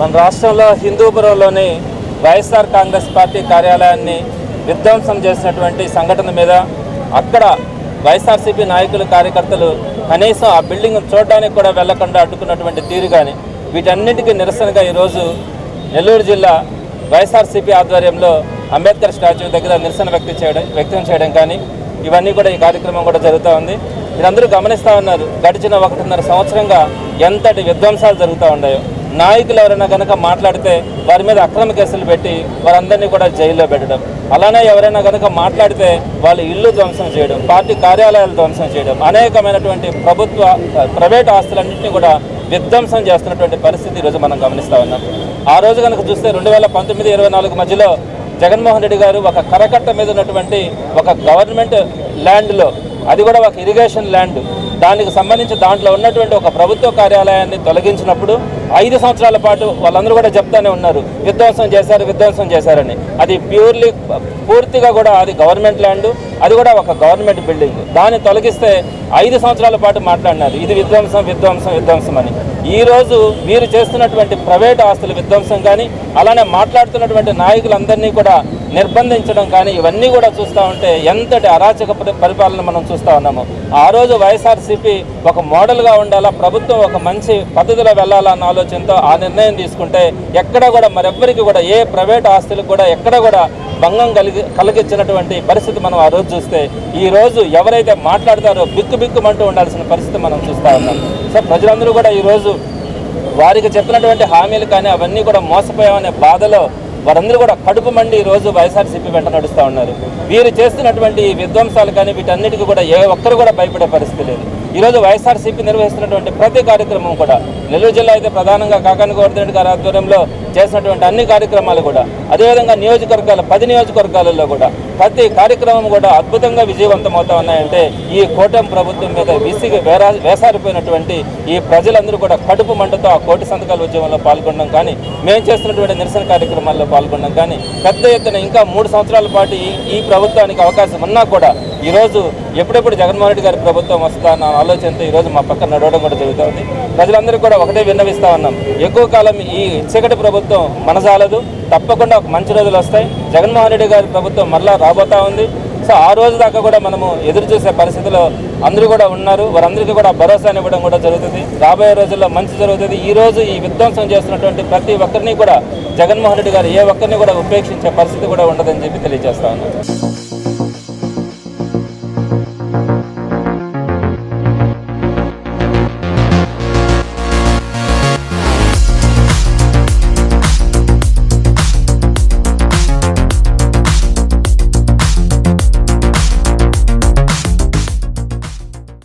మన రాష్ట్రంలో హిందూపురంలోని వైఎస్ఆర్ కాంగ్రెస్ పార్టీ కార్యాలయాన్ని విధ్వంసం చేసినటువంటి సంఘటన మీద అక్కడ వైఎస్ఆర్సీపీ నాయకులు కార్యకర్తలు కనీసం ఆ బిల్డింగ్ చూడడానికి కూడా వెళ్ళకుండా అడ్డుకున్నటువంటి తీరు కానీ వీటన్నిటికీ నిరసనగా ఈరోజు నెల్లూరు జిల్లా వైఎస్ఆర్సీపీ ఆధ్వర్యంలో అంబేద్కర్ స్టాచ్యూ దగ్గర నిరసన వ్యక్తం చేయడం వ్యక్తం చేయడం కానీ ఇవన్నీ కూడా ఈ కార్యక్రమం కూడా జరుగుతూ ఉంది. మీరందరూ గమనిస్తూ ఉన్నారు గడిచిన ఒకటిన్నర సంవత్సరంగా ఎంతటి విధ్వంసాలు జరుగుతూ ఉన్నాయో. నాయకులు ఎవరైనా కనుక మాట్లాడితే వారి మీద అక్రమ కేసులు పెట్టి వారందరినీ కూడా జైల్లో పెట్టడం. అలానే ఎవరైనా కనుక మాట్లాడితే వాళ్ళ ఇల్లు ధ్వంసం చేయడం పార్టీ కార్యాలయాలు ధ్వంసం చేయడం అనేకమైనటువంటి ప్రభుత్వ ప్రైవేట్ ఆస్తులన్నింటినీ కూడా విధ్వంసం చేస్తున్నటువంటి పరిస్థితి ఈరోజు మనం గమనిస్తూ ఉన్నాం. ఆ రోజు కనుక చూస్తే రెండు వేల పంతొమ్మిది ఇరవై నాలుగు మధ్యలో జగన్మోహన్ రెడ్డి గారు ఒక కరకట్ట మీద ఉన్నటువంటి ఒక గవర్నమెంట్ ల్యాండ్లో అది కూడా ఒక ఇరిగేషన్ ల్యాండ్ దానికి సంబంధించి దాంట్లో ఉన్నటువంటి ఒక ప్రభుత్వ కార్యాలయాన్ని తొలగించినప్పుడు ఐదు సంవత్సరాల పాటు వాళ్ళందరూ కూడా చెప్తానే ఉన్నారు విధ్వంసం చేశారు విధ్వంసం చేశారని. అది ప్యూర్లీ పూర్తిగా కూడా అది గవర్నమెంట్ ల్యాండ్ అది కూడా ఒక గవర్నమెంట్ బిల్డింగ్. దాన్ని తొలగిస్తే ఐదు సంవత్సరాల పాటు మాట్లాడినారు ఇది విధ్వంసం విధ్వంసం విధ్వంసం అని. ఈ రోజు చేస్తున్నటువంటి ప్రైవేట్ ఆస్తుల విధ్వంసం కానీ అలానే మాట్లాడుతున్నటువంటి నాయకులందరినీ కూడా నిర్బంధించడం కానీ ఇవన్నీ కూడా చూస్తూ ఉంటే ఎంతటి అరాచక పరిపాలన మనం చూస్తూ ఉన్నాము. ఆ రోజు వైఎస్ఆర్సీపీ ఒక మోడల్గా ఉండాలా ప్రభుత్వం ఒక మంచి పద్ధతిలో వెళ్ళాలా అన్న ఆలోచనతో ఆ నిర్ణయం తీసుకుంటే ఎక్కడ కూడా మరెవ్వరికి కూడా ఏ ప్రైవేట్ ఆస్తులకు కూడా ఎక్కడ కూడా భంగం కలిగి కలిగించినటువంటి పరిస్థితి మనం ఆ రోజు చూస్తే ఈ రోజు ఎవరైతే మాట్లాడతారో బిక్కు బిక్కుమంటూ ఉండాల్సిన పరిస్థితి మనం చూస్తూ ఉన్నాం. సో ప్రజలందరూ కూడా ఈరోజు వారికి చెప్పినటువంటి హామీలు కానీ అవన్నీ కూడా మోసపోయామనే బాధలో వారందరూ కూడా కడుపు మండి ఈ రోజు వైఎస్ఆర్సీపీ వెంట నడుస్తూ ఉన్నారు. వీరు చేస్తున్నటువంటి విధ్వంసాలు కానీ వీటన్నిటికీ కూడా ఏ ఒక్కరు కూడా భయపడే పరిస్థితి లేదు. ఈరోజు వైఎస్ఆర్సీపీ నిర్వహిస్తున్నటువంటి ప్రతి కార్యక్రమం కూడా నెల్లూరు జిల్లా అయితే ప్రధానంగా కాకాని గోవర్ధన్ గారి ఆధ్వర్యంలో చేసినటువంటి అన్ని కార్యక్రమాలు కూడా. అదేవిధంగా నియోజకవర్గాల పది నియోజకవర్గాలలో కూడా. ప్రతి కార్యక్రమం కూడా అద్భుతంగా విజయవంతం అవుతా ఉన్నాయంటే ఈ కూటమి ప్రభుత్వం మీద విసిగి వేరా వేసారిపోయినటువంటి ఈ ప్రజలందరూ కూడా కడుపు మంటతో ఆ కోటి సంతకాల ఉద్యమంలో పాల్గొనడం కానీ మేము చేస్తున్నటువంటి నిరసన కార్యక్రమాల్లో పాల్గొనడం కానీ పెద్ద ఎత్తున ఇంకా మూడు సంవత్సరాల పాటు ఈ ఈ ప్రభుత్వానికి అవకాశం ఉన్నా కూడా ఈరోజు ఎప్పుడెప్పుడు జగన్మోహన్ రెడ్డి గారి ప్రభుత్వం వస్తా అన్న ఆలోచనతో ఈరోజు మా పక్కన నడవడం కూడా జరుగుతుంది. ప్రజలందరూ కూడా ఒకటే విన్నవిస్తా ఉన్నాం. ఎక్కువ కాలం ఈ చీకటి ప్రభుత్వం మనసాలదు. తప్పకుండా ఒక మంచి రోజులు వస్తాయి. జగన్మోహన్ రెడ్డి గారి ప్రభుత్వం మరలా రాబోతా ఉంది. సో ఆ రోజు దాకా కూడా మనము ఎదురు చూసే పరిస్థితిలో అందరూ కూడా ఉన్నారు. వారందరికీ కూడా భరోసాని ఇవ్వడం కూడా జరుగుతుంది. రాబోయే రోజుల్లో మంచి జరుగుతుంది. ఈ రోజు ఈ విధ్వంసం చేస్తున్నటువంటి ప్రతి ఒక్కరిని కూడా జగన్మోహన్ రెడ్డి గారు ఏ ఒక్కరిని కూడా ఉపేక్షించే పరిస్థితి కూడా ఉండదని చెప్పి తెలియజేస్తా ఉన్నాను